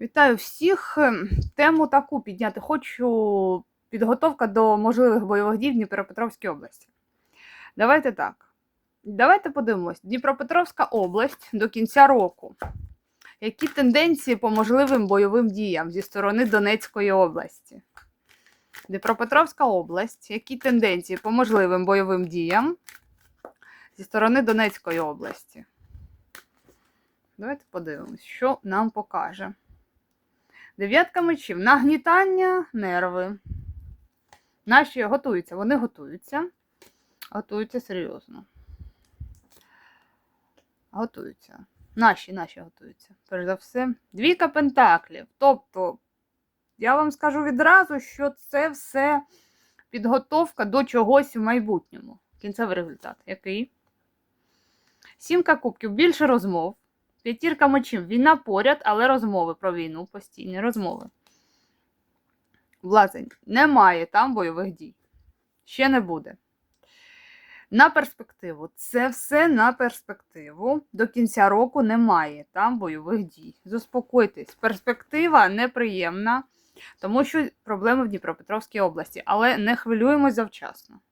Вітаю всіх. Ем, Тему таку підняти. Хочу підготовка до можливих бойових дій в Дніпропетровській області. Давайте так. Давайте подивимось. Дніпропетровська область до кінця року. Які тенденції по можливим бойовим діям зі сторони Донецької області? Дніпропетровська область. Які тенденції по можливим бойовим діям зі сторони Донецької області? Давайте подивимось, що нам покаже. Дев'ятка мечів. Нагнітання, нерви. Наші готуються, вони готуються. Готуються серйозно. Готуються. Наші, наші готуються. Перш за все. Двійка пентаклів. Тобто, я вам скажу відразу, що це все підготовка до чогось в майбутньому. Кінцевий результат. Який? Сімка кубків. Більше розмов. П'ятірка мечів. Війна поряд, але розмови про війну, постійні розмови. Влазень. Немає там бойових дій. Ще не буде. На перспективу. Це все на перспективу. До кінця року немає там бойових дій. Заспокойтесь. Перспектива неприємна, тому що проблеми в Дніпропетровській області. Але не хвилюємось завчасно.